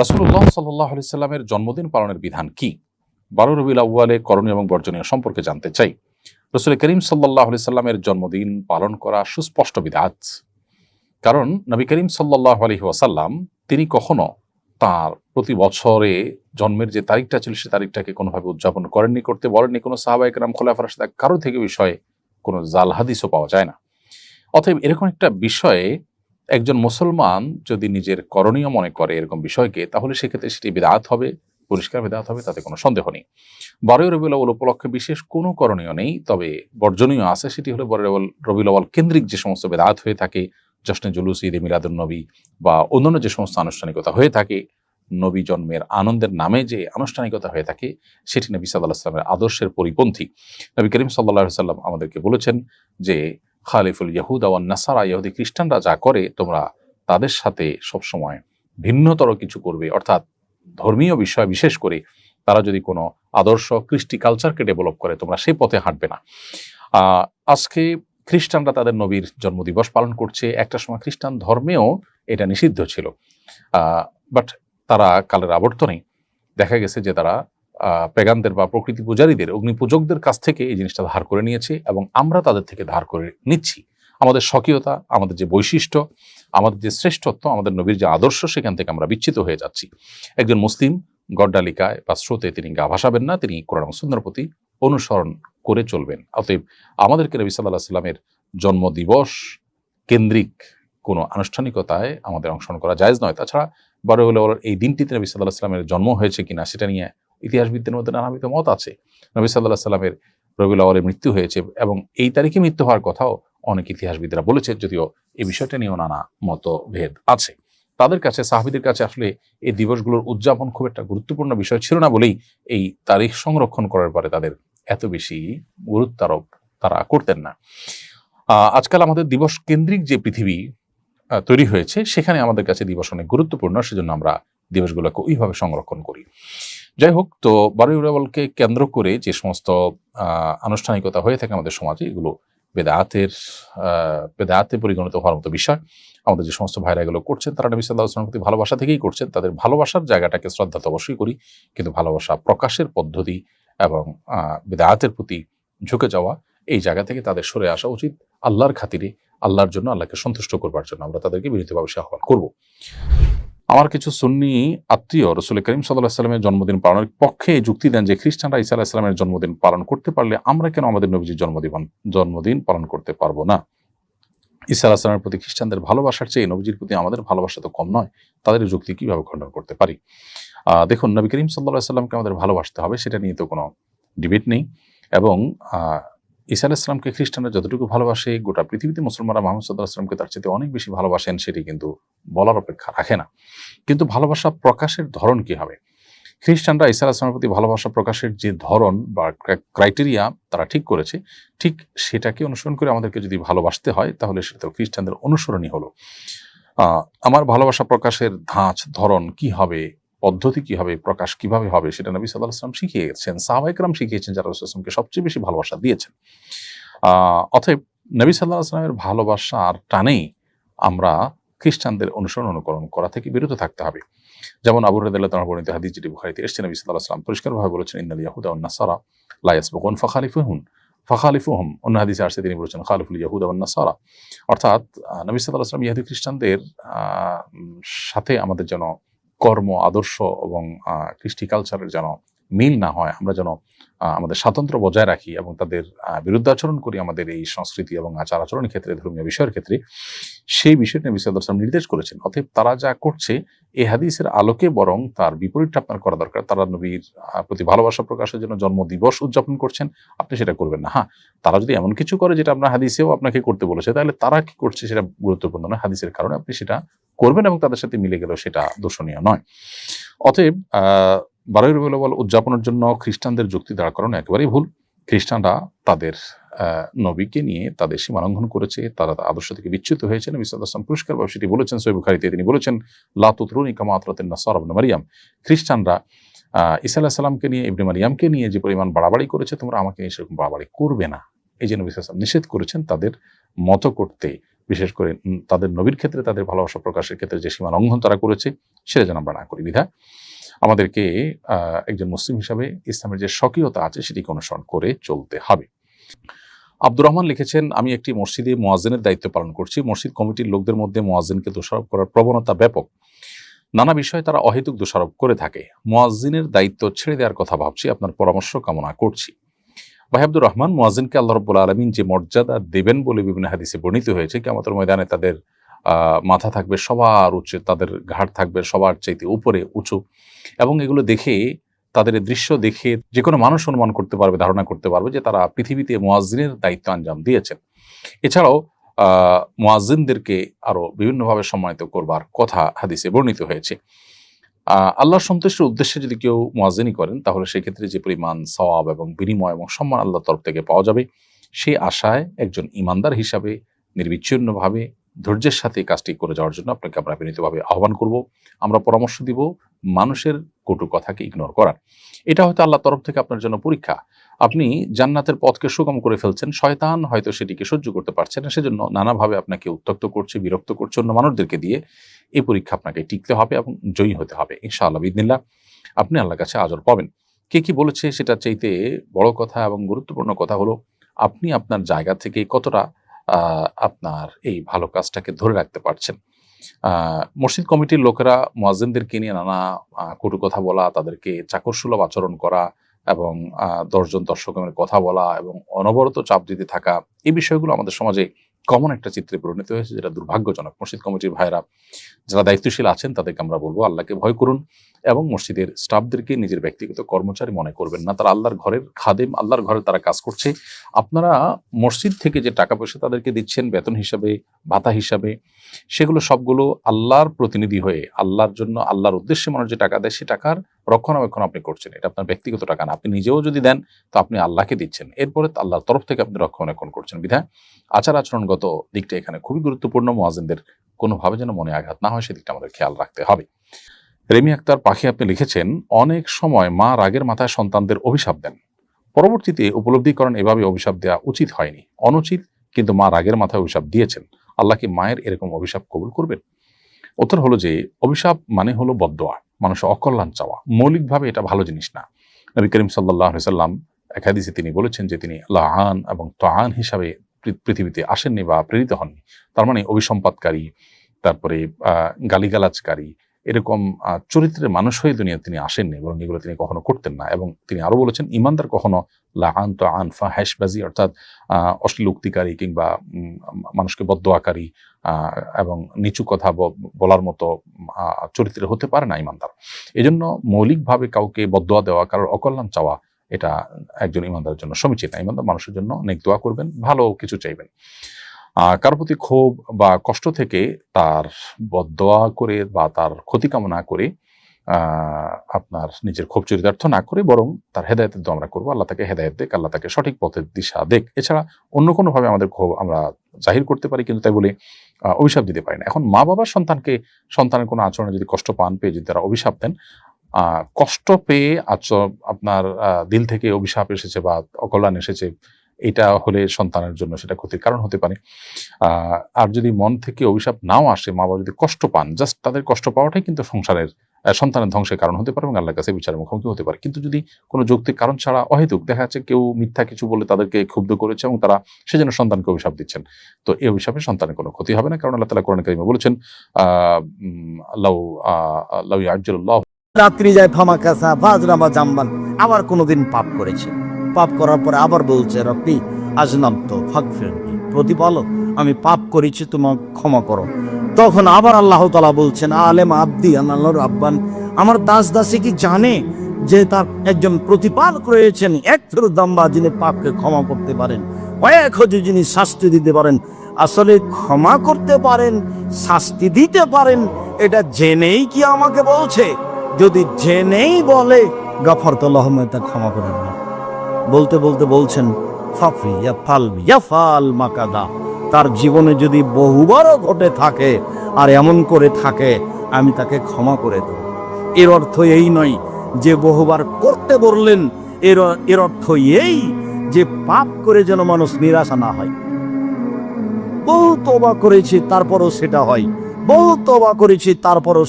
রাসুল্লাহ সাল্লাহ আলি জন্মদিন পালনের বিধান কি? বারো রবিউল করণীয় এবং বর্জনীয় সম্পর্কে জানতে চাই। রসুল করিম সাল্লাহ আলি সাল্লামের জন্মদিন পালন করা সুস্পষ্ট বিধাত। কারণ নবী করিম সাল্লাহ আলহি ওয়াসাল্লাম, তিনি কখনো তার প্রতি বছরে জন্মের যে তারিখটা ছিল সে তারিখটাকে কোনোভাবে উদযাপন করেননি, করতে বলেননি কোনো সাহাবা একরাম খোলাফার সাথে, কারও থেকে বিষয়ে কোনো জাল হাদিসও পাওয়া যায় না। অতএব এরকম একটা বিষয়ে একজন মুসলমান যদি নিজের করণীয় মনে করে এরকম বিষয়কে, তাহলে সেক্ষেত্রে সেটি বেদাত হবে, পরিষ্কার বেদাত হবে, তাতে কোনো সন্দেহ নেই। বারোই রবিউল আউ্বাল উপলক্ষে বিশেষ কোনো করণীয় নেই, তবে বর্জনীয় আছে সেটি হলো বারোই রবিউল আউ্বাল কেন্দ্রিক যে সমস্ত বেদাত হয়ে থাকে জশ্নে জুলুস মিলাদুল নবী বা অন্যান্য যে সমস্ত আনুষ্ঠানিকতা হয়ে থাকে, নবী জন্মের আনন্দের নামে যে আনুষ্ঠানিকতা হয়ে থাকে, সেটি নবী সাল্লাহ সাল্লামের আদর্শের পরিপন্থী। নবী করিম সাল্লাহ সাল্লাম আমাদেরকে বলেছেন যে খালিফুল ইয়াহুদা ওয়ান নাসারা, ইহুদি খ্রিস্টানরা যা করে, তোমরা তাদের সাথে সবসময় ভিন্নতর কিছু করবে। অর্থাৎ ধর্মীয় বিষয় বিশেষ করে, তারা যদি কোনো আদর্শ কৃষ্টি কালচারকে ডেভেলপ করে, তোমরা সেই পথে হাঁটবে না। আজকে খ্রিস্টানরা তাদের নবীর জন্মদিবস পালন করছে। একটা সময় খ্রিস্টান ধর্মেও এটা নিষিদ্ধ ছিল। বাট তারা কালের আবর্তনে দেখা গেছে যে তারা পেগানদের বা প্রকৃতি পূজারীদের, অগ্নিপূজকদের কাছ থেকে এই জিনিসটা ধার করে নিয়েছে এবং আমরা তাদের থেকে ধার করে নিচ্ছি। আমাদের স্বকীয়তা, আমাদের যে বৈশিষ্ট্য, আমাদের যে শ্রেষ্ঠত্ব, আমাদের নবীর যে আদর্শ, সেখান থেকে আমরা বিচ্ছিত হয়ে যাচ্ছি। একজন মুসলিম গড্ডালিকায় বা স্রোতে তিনি গা ভাসাবেন না, তিনি কোরআন সুন্দর প্রতি অনুসরণ করে চলবেন। অতএব আমাদেরকে নবী সাল্লাহ সাল্লামের জন্মদিবস কেন্দ্রিক কোনো আনুষ্ঠানিকতায় আমাদের অংশগ্রহণ করা জায়জ নয়। তাছাড়া বারো হলো এই দিনটিতে নবী সাল্লাহ সাল্লামের জন্ম হয়েছে কিনা, সেটা নিয়ে ইতিহাসবিদদের মধ্যে নানাবিধ মত আছে। নবী সাল্লাহ সাল্লামের রবিউল আওয়ালের মৃত্যু হয়েছে এবং এই তারিখে মৃত্যু হওয়ার কথাও অনেক ইতিহাসবিদরা বলেছে যদিও এই বিষয়টা নিয়েও নানা মতভেদ আছে। তাদের কাছে, সাহাবিদের কাছে আসলে এই দিবসগুলোর উদযাপন খুব একটা গুরুত্বপূর্ণ বিষয় ছিল না বলেই এই তারিখ সংরক্ষণ করার পরে তাদের এত বেশি গুরুত্ব আরোপ তারা করতেন না। আজকাল আমাদের দিবস কেন্দ্রিক যে পৃথিবী তৈরি হয়েছে, সেখানে আমাদের কাছে দিবস অনেক গুরুত্বপূর্ণ, সেজন্য আমরা দিবসগুলোকে ওইভাবে সংরক্ষণ করি। যাই হোক তো বারুই উরাবলকে কেন্দ্র করে যে সমস্ত আনুষ্ঠানিকতা হয়ে থাকে আমাদের সমাজে এগুলো বেদাতের আহ, বেদাতে পরিগণিত হওয়ার মতো বিষয়। আমাদের যে সমস্ত ভাইরা এগুলো করছেন তারা নবী সাল্লাহ আসলামের প্রতি ভালোবাসা থেকেই করছেন। তাদের ভালোবাসার জায়গাটাকে শ্রদ্ধা তো অবশ্যই করি কিন্তু ভালোবাসা প্রকাশের পদ্ধতি এবং আহ, বেদাতের প্রতি ঝুঁকে যাওয়া এই জায়গা থেকে তাদের সরে আসা উচিত আল্লাহর খাতিরে আল্লাহর জন্য আল্লাহকে সন্তুষ্ট করবার জন্য। আমরা তাদেরকে বিনীতভাবে আহ্বান করব। আমার কিছু সুন্নি আত্মীয় রসুল করিম সাল্লাহ সাল্লামের জন্মদিন পালনের পক্ষে যুক্তি দেন যে খ্রিস্টানরা ইসা আলাহ জন্মদিন পালন করতে পারলে আমরা কেন আমাদের নবীজির জন্মদিন জন্মদিন পালন করতে পারব না? ইসা আলাহ প্রতি খ্রিস্টানদের ভালোবাসার চেয়ে নবীজির প্রতি আমাদের ভালোবাসা তো কম নয় তাদের যুক্তি কীভাবে খণ্ডন করতে পারি? দেখুন, নবী করিম সাল্লাহ সাল্লামকে আমাদের ভালোবাসতে হবে, সেটা নিয়ে তো কোনো ডিবেট নেই এবং আহ, ঈসা আলাইসলামকে খ্রিস্টানরা যতটুকু ভালোবাসে গোটা পৃথিবীতে মুসলমানরা মোহাম্মদ সাল্লাহ আসলামকে তার চেয়ে অনেক বেশি ভালোবাসেন সেটি কিন্তু বলার অপেক্ষা রাখে না। কিন্তু ভালোবাসা প্রকাশের ধরন কি হবে? খ্রিস্টানরা ঈসা আলাইসলামের প্রতি ভালোবাসা প্রকাশের যে ধরন বা ক্রাইটেরিয়া তারা ঠিক করেছে ঠিক সেটাকে অনুসরণ করে আমাদেরকে যদি ভালোবাসতে হয় তাহলে সেটা খ্রিস্টানদের অনুসরণই হলো। আমার ভালোবাসা প্রকাশের ধাঁচ ধরন কি হবে? পদ্ধতি কি হবে প্রকাশ কীভাবে হবে, সেটা নবী সাল্লাহ আসলাম শিখিয়েছেন সাহাবাইকরাম শিখিয়েছেন, যারা রসুলামকে সবচেয়ে বেশি ভালোবাসা দিয়েছেন। অতএব নবী সাল্লাহ আসলামের ভালোবাসার টানেই আমরা খ্রিস্টানদের অনুসরণ অনুকরণ করা থেকে বিরত থাকতে হবে। যেমন আবু রদাল্লাহ বর্ণিত হাদিস যেটি বুখারিতে এসছে, নবী সাল্লাহ আসলাম পরিষ্কারভাবে বলেছেন, ইন্নাল ইয়াহুদা উন নাসারা লায়াস বকুন ফখালিফুহুন, ফখালিফুহম। অন্য হাদিসে আসছে, তিনি বলেছেন, খালিফুল ইয়াহুদা নাসারা। অর্থাৎ নবী সাল্লাহ আসলাম ইয়াহুদি খ্রিস্টানদের সাথে আমাদের যেন কর্ম, আদর্শ এবং কৃষ্টি কালচারের যেন মিল না হয়, আমরা যেন আমাদের স্বাতন্ত্র্য বজায় রাখি এবং তাদের বিরুদ্ধাচরণ করি আমাদের এই সংস্কৃতি এবং আচার আচরণের ক্ষেত্রে, ধর্মীয় বিষয়ের ক্ষেত্রে সেই বিষয়টি নবী ওয়াসাল্লাম নির্দেশ করেছেন। অতএব তারা যা করছে, এই হাদিসের আলোকে বরং তার বিপরীতটা আপনার করা দরকার। তারা নবীর প্রতি ভালোবাসা প্রকাশের জন্য জন্ম দিবস উদযাপন করছেন। আপনি সেটা করবেন না। হ্যাঁ তারা যদি এমন কিছু করে যেটা আপনার হাদিসেও আপনাকে করতে বলেছে, তাহলে তারা কি করছে সেটা গুরুত্বপূর্ণ নয়। হাদিসের কারণে আপনি সেটা করবেন এবং তাদের সাথে মিলে গেলেও সেটা দোষণীয় নয়। অতএব বারোই রবিউল উদযাপনের জন্য খ্রিস্টানদের যুক্তি দাঁড় করানো একেবারেই ভুল। খ্রিস্টানরা তাদের নবীকে নিয়ে তাদের সীমা লঙ্ঘন করেছে তারা আদর্শ থেকে বিচ্যুত হয়েছে। নবী সাল্লাল্লাহু আলাইহি ওয়াসাল্লাম সেটি বলেছেন সৈব বুখারীতে তিনি বলেছেন লাতুতরুনি কামা আতরাতিন নাসারা ইবনে মারিয়াম। খ্রিস্টানরা আহ, ঈসা আলাইহিস সালামকে নিয়ে ইবনে মারিয়ামকে নিয়ে যে পরিমাণ বাড়াবাড়ি করেছে তোমরা আমাকে নিয়ে সেরকম বাড়াবাড়ি করবে না। এই যে নবী ওয়াসাল্লাম নিষেধ করেছেন তাদের মতো করতে বিশেষ করে তাদের নবীর ক্ষেত্রে তাদের ভালোবাসা প্রকাশের ক্ষেত্রে যে সীমা লঙ্ঘন তারা করেছে সেটা যেন আমরা না করি। বিধা আমাদেরকে একজন মুসলিম হিসাবে ইসলামের যে স্বকীয়তা আছে সেটিকে অনুসরণ করে চলতে হবে। আব্দুর রহমান লিখেছেন, আমি একটি মসজিদে মোয়াজিনের দায়িত্ব পালন করছি। মসজিদ কমিটির লোকদের মধ্যে মোয়াজিনকে দোষারোপ করার প্রবণতা ব্যাপক। নানা বিষয়ে তারা অহেতুক দোষারোপ করে থাকে। মোয়াজিনের দায়িত্ব ছেড়ে দেওয়ার কথা ভাবছি। আপনার পরামর্শ কামনা করছি। ভাই আব্দুর রহমান মোয়াজিনকে আল্লাহ রব্বুল আলমিন যে মর্যাদা দেবেন বলে বিভিন্ন হাদিসে বর্ণিত হয়েছে কেমতের ময়দানে তাদের মাথা থাকবে সবার উচ্চে, তাদের ঘাট থাকবে সবার চাইতে উপরে, উঁচু। এবং এগুলো দেখে তাদের দৃশ্য দেখে যে কোনো মানুষ অনুমান করতে পারবে, ধারণা করতে পারবে যে তারা পৃথিবীতে মোয়াজিনের দায়িত্ব আঞ্জাম দিয়েছেন। এছাড়াও মোয়াজিনদেরকে আরও বিভিন্নভাবে সম্মানিত করবার কথা হাদিসে বর্ণিত হয়েছে। আহ, আল্লাহর সন্তুষ্টির উদ্দেশ্যে যদি কেউ মোয়াজিনি করেন, তাহলে সেক্ষেত্রে যে পরিমাণ সওয়াব এবং বিনিময় এবং সম্মান আল্লাহর তরফ থেকে পাওয়া যাবে সেই আশায় একজন ইমানদার হিসাবে, নির্বিচ্ছিন্নভাবে ধৈর্যের সাথে কাজটি করে যাওয়ার জন্য আপনাকে আমরা বিনীতভাবে আহ্বান করব। আমরা পরামর্শ দিব মানুষের কটু কথাকে ইগনোর করার। এটা হয়তো আল্লাহর তরফ থেকে আপনার জন্য পরীক্ষা। আপনি জান্নাতের পথকে সুগম করে ফেলছেন, শয়তান হয়তো সেটিকে সহ্য করতে পারছে না, সেজন্য নানাভাবে আপনাকে উত্তক্ত করছে, বিরক্ত করছে অন্য মানুষদেরকে দিয়ে এই পরীক্ষা আপনাকে টিকতে হবে এবং জয়ী হতে হবে, ইনশাআল্লাহ বিদিনিল্লাহ আপনি আল্লাহর কাছে আজর পাবেন। কে কি বলেছে সেটা চাইতে বড় কথা এবং গুরুত্বপূর্ণ কথা হলো, আপনি আপনার জায়গা থেকে কতটা আপনার এই ভালো কাজটাকে ধরে রাখতে পারছেন। মসজিদ কমিটির লোকেরা মোয়াজিনদেরকে নিয়ে নানা কটু কথা বলা, তাদেরকে চাকরসুলভ আচরণ করা এবং দশজন দর্শকের কথা বলা এবং অনবরত চাপ দিতে থাকা, এই বিষয়গুলো আমাদের সমাজে কমন একটা চিত্রে পরিণত হয়েছে, যেটা দুর্ভাগ্যজনক। মসজিদ কমিটির ভাইরা যারা দায়িত্বশীল আছেন, তাদেরকে আমরা বলব, আল্লাহকে ভয় করুন এবং মসজিদের স্টাফদেরকে নিজের ব্যক্তিগত কর্মচারী মনে করবেন না। তারা আল্লাহর ঘরের খাদেম, আল্লাহর ঘরে তারা কাজ করছে। আপনারা মসজিদ থেকে যে টাকা পয়সা তাদেরকে দিচ্ছেন, বেতন হিসাবে, ভাতা হিসাবে, সেগুলো সবগুলো আল্লাহর প্রতিনিধি হয়ে, আল্লাহর জন্য, আল্লাহর উদ্দেশ্যে মানুষ যে টাকা দেয়, সে টাকার রক্ষণাবেক্ষণ আপনি করছেন, এটা আপনার ব্যক্তিগত টাকা না। আপনি নিজেও যদি দেন, তো আপনি আল্লাহকে দিচ্ছেন। এরপরে আল্লাহর তরফ থেকে আপনি রক্ষণাবেক্ষণ করছেন। বিধায় আচার আচরণগত দিকটা এখানে খুবই গুরুত্বপূর্ণ। মোয়াজিনদের কোনোভাবে যেন মনে আঘাত না হয়, সেদিকটা আমাদের খেয়াল রাখতে হবে। রেমি আক্তার পাখি আপনি লিখেছেন, অনেক সময় মা রাগের মাথায় সন্তানদের অভিশাপ দেন। পরবর্তীতে উপলব্ধি করেন এভাবে অভিশাপ দেওয়া উচিত হয়নি। অনুচিত, কিন্তু মা রাগের মাথায় অভিশাপ দিয়েছেন। আল্লাহ কি মায়ের এরকম অভিশাপ কবুল করবেন? উত্তর হলো যে, অভিশাপ মানে হলো বদোয়া। মানুষের অকল্যাণ চাওয়া। মৌলিকভাবে এটা ভালো জিনিস না। নবী করিম সাল্লাহ সাল্লাম এক হাদিসে তিনি বলেছেন যে তিনি লাহান এবং তহান হিসাবে পৃথিবীতে আসেননি বা প্রেরিত হননি। তার মানে অভিসম্পাদকারী তারপরে গালিগালাজকারী এরকম চরিত্রের মানুষ হয়ে দুনিয়া তিনি আসেননি বরং এগুলো তিনি কখনো করতেন না। এবং তিনি আরও বলেছেন ইমানদার কখনো লাহান তো আন ফা হ্যাশবাজি অর্থাৎ অশ্লীল উক্তিকারী কিংবা মানুষকে বদোয়াকারী এবং নিচু কথা বলার মতো আহ, চরিত্রের হতে পারে না ইমানদার। এজন্য মৌলিকভাবে কাউকে বদোয়া দেওয়া কারোর অকল্যাণ চাওয়া এটা একজন ইমানদারের জন্য সমীচীন ইমানদার মানুষের জন্য অনেক দোয়া করবেন ভালো কিছু চাইবেন। কারোর প্রতি ক্ষোভ বা কষ্ট থেকে তার বদোয়া করে বা তার ক্ষতি কামনা করে আপনার নিজের ক্ষোভ চরিতার্থ না করে বরং তার হেদায়তের দোয়া আমরা করব। আল্লাহ তাকে হেদায়ত দেখ আল্লাহ তাকে সঠিক পথের দিশা দেখ এছাড়া অন্য কোনোভাবে আমাদের ক্ষোভ আমরা জাহির করতে পারি কিন্তু তাই বলে অভিশাপ দিতে পারি না। এখন মা বাবার সন্তানকে, সন্তানের কোনো আচরণে যদি কষ্ট পান, পেয়ে যদি তারা অভিশাপ দেন কষ্ট পেয়ে আচ- আপনার দিল থেকে অভিশাপ এসেছে বা অকল্যাণ এসেছে এটা হলে সন্তানের জন্য সেটা ক্ষতির কারণ হতে পারে। আর যদি মন থেকে অভিশাপ নাও আসে, মা বাবা যদি কষ্ট পান জাস্ট তাদের কষ্ট পাওয়াটাই কিন্তু সংসারের সন্তানের ধ্বংসের কারণ হতে পারে এবং আল্লাহর কাছে বিচারের মুখোমুখি হতে পারে। কিন্তু যদি কোনো যৌক্তিক কারণ ছাড়া অহেতুক, দেখা যাচ্ছে কেউ মিথ্যা কিছু বলে তাদেরকে ক্ষুব্ধ করেছে এবং তারা সেজন্য সন্তানকে অভিশাপ দিচ্ছেন, তো এই অভিশাপে সন্তানের কোনো ক্ষতি হবে না। কারণ আল্লাহ তালা কোরআন কারিমে বলেছেন, আহ আল্লাহ আজ্জাল্লাহ রাত্রি যায় ফামা আবার কোনোদিন পাপ করেছে। পাপ করার পরে আবার বলছে, রব্বি আজনাম তো প্রতিপালক, আমি পাপ করেছি তোমার ক্ষমা করো। তখন আবার আল্লাহ তালা বলছেন, আলেম আব্দি আল্লাহর আব্বান আমার দাস দাসী কি জানে যে তার একজন প্রতিপালক রয়েছেন, এক ফেরত দাম্বা যিনি পাপকে ক্ষমা করতে পারেন, কয়েক হজে যিনি শাস্তি দিতে পারেন, আসলে ক্ষমা করতে পারেন, শাস্তি দিতে পারেন, এটা জেনেই কি আমাকে বলছে? যদি জেনেই বলে গাফর তা ক্ষমা করেন না বলতে বলতে বলছেন তার জীবনে যদি বহুবারও ঘটে থাকে আর এমন করে থাকে, আমি তাকে ক্ষমা করে দেব। এর অর্থ এই নয় যে বহুবার করতে বললেন, এর এর অর্থ এই যে পাপ করে যেন মানুষ নিরাশা না হয়। বহু তবা করেছি, তারপরও সেটা হয়। বহু তবা করেছি, তারপরও